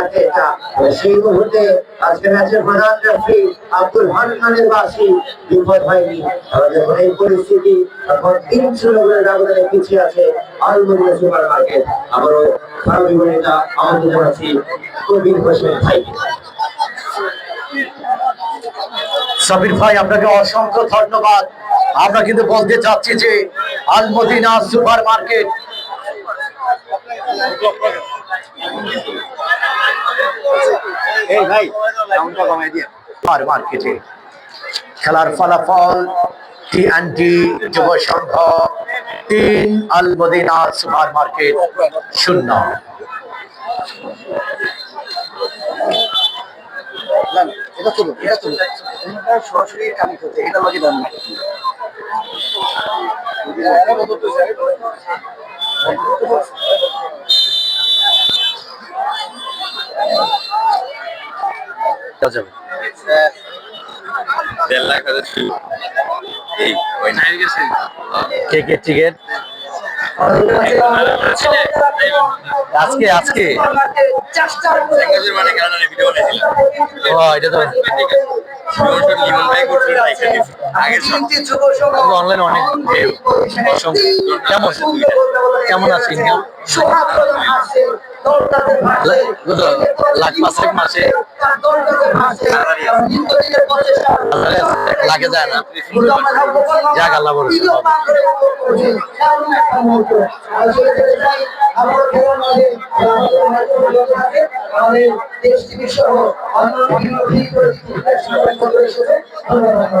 আছে এটা। সেই মুহূর্তে আজকে ম্যাচের প্রধান রেফারি আব্দুল বাসী বিপদ হয়নি। পরিস্থিতি পিছিয়ে আছে সুপার মার্কেট। খারাপ আমাদের জানাচ্ছি কবির হোসেন ভাইকে সাবির ভাই, আপনাকে অসংখ্য ধন্যবাদ। আমরা কিন্তু বলতে চাচ্ছি যে আলমদিনা সুপার মার্কেট এই ভাই সাউন্ডটা কমাই দিয়ে। সুপার মার্কেটে খেলার ফলাফল টি টি যুব সংঘ, তিন আলমদিনা সুপার মার্কেট শূন্য। সরাসরি যাবে দেড় লাখ হাজার। কে কে টিকিট? আজকে আজকে? অনলাইন অনেক কেমন? কেমন আছে ইনকাম? লাখ পাঁচ মাসে লাগে যায় না যাক আল্লাহ ভরসা ধন্যবাদ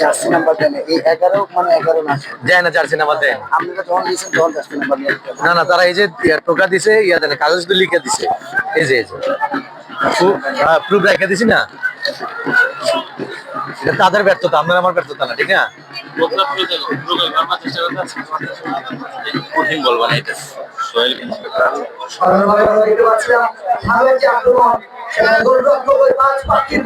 জার্সি নাম্বার দেন এই এগারো মানে এগারো না। যায় না জার্সি নাম্বার আপনারা যখন দিয়েছেন তখন জার্সি নাম্বার না না তারা এই যে টোকা দিছে ইয়া দেন কাগজ লিখে দিছে। এই যে এই যে। প্রুফ রেখে দিছি না? এটা তাদের ব্যর্থতা আপনার আমার ব্যর্থতা না ঠিক না? কঠিন বলব না এটা। সোহেল স্মরণ দেখতে পাচ্ছিলাম ভালো যে আক্রমণ গোলরক্ষক ওই পাঁচ পাখির